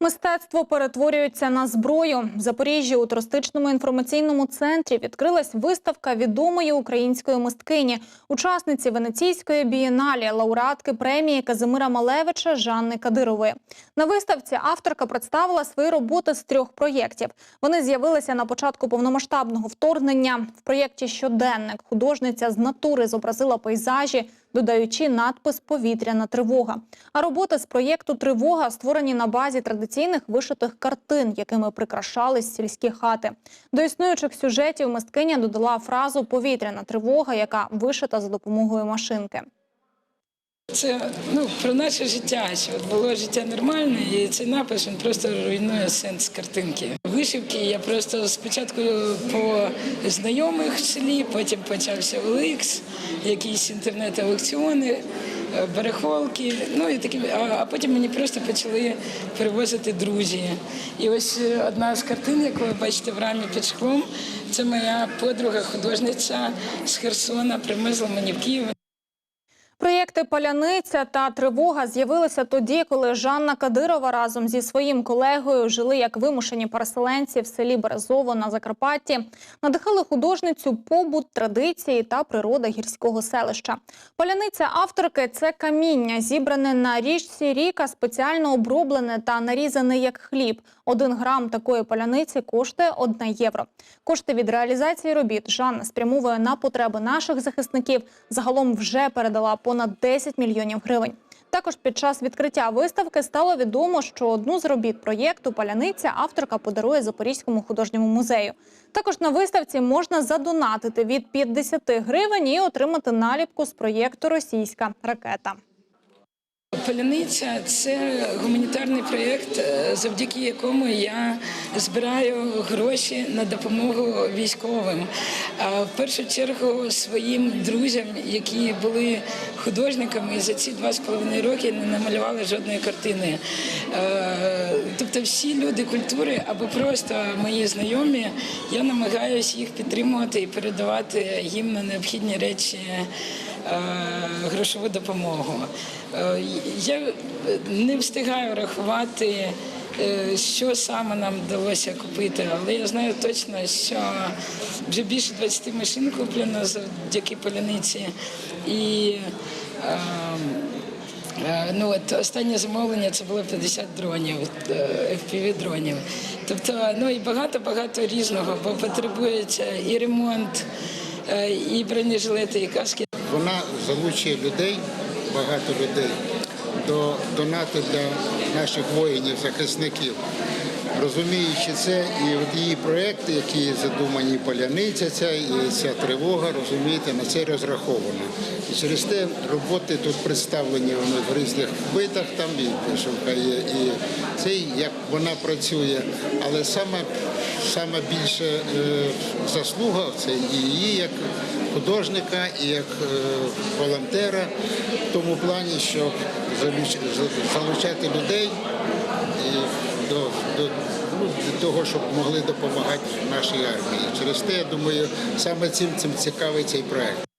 Мистецтво перетворюється на зброю. В Запоріжжі у туристичному інформаційному центрі відкрилась виставка відомої української мисткині, учасниці Венеційської бієналі, лауреатки премії Казимира Малевича Жанни Кадирової. На виставці авторка представила свої роботи з трьох проєктів. Вони з'явилися на початку повномасштабного вторгнення. В проєкті Щоденник художниця з натури зобразила пейзажі, додаючи надпис Повітряна тривога. А роботи з проєкту Тривога створені на базі традиційних вишитих картин, якими прикрашались сільські хати. До існуючих сюжетів мисткиня додала фразу Повітряна тривога, яка вишита за допомогою машинки. Це ну про наше життя, що було життя нормальне, і цей напис він просто руйнує сенс картинки. Вишивки я просто спочатку по знайомих в селі, потім почався OLX, якісь інтернет-аукціони, е, барахолки. Ну і такі, а, потім мені просто почали привозити друзі. І ось е, одна з картин, яку ви бачите в рамі під шклом, це моя подруга, художниця з Херсона, привезла мені в Київ. Проєкти Паляниця та Тривога з'явилися тоді, коли Жанна Кадирова разом зі своїм колегою жили як вимушені переселенці в селі Березово на Закарпатті. Надихали художницю побут, традиції та природа гірського селища. Паляниця авторки це каміння, зібране на річці ріка, спеціально оброблене та нарізане як хліб. Один грам такої паляниці коштує 1 євро. Кошти від реалізації робіт Жанна спрямовує на потреби наших захисників. Загалом вже передала понад 10 мільйонів гривень. Також під час відкриття виставки стало відомо, що одну з робіт проєкту Паляниця авторка подарує Запорізькому художньому музею. Також на виставці можна задонатити від 50 гривень і отримати наліпку з проєкту Російська ракета. Поляниця це гуманітарний проєкт, е, завдяки якому я збираю гроші на допомогу військовим. В першу чергу своїм друзям, які були художниками і за ці два з половиною роки не намалювали жодної картини. Е, Тобто всі люди культури або просто мої знайомі, я намагаюся їх підтримувати і передавати їм на необхідні речі грошову допомогу. Е, Я не встигаю рахувати, е, що саме нам вдалося купити, але я знаю точно, що вже більше 20 машин куплено завдяки поляниці. І е, Е, Ну от останнє замовлення це було 50 дронів, fpv дронів. Тобто, ну і багато багато різного, бо потребується і ремонт, е, і бронежилети, і каски. Вона залучує людей, багато людей, до донату для наших воїнів, захисників. Розуміючи це, і от її проекти, які задумані поляниця, ця і ця тривога, розумієте, на це розраховано. І через те роботи тут представлені вони в різних видах, там і вишивка є, і це як вона працює. Але саме, саме більше е, заслуга це і її як художника, і як е, волонтера в тому плані, щоб залучати людей до, до, ну, до того, щоб могли допомагати нашій армії. Через те, я думаю, саме цим цим цікавий цей проект.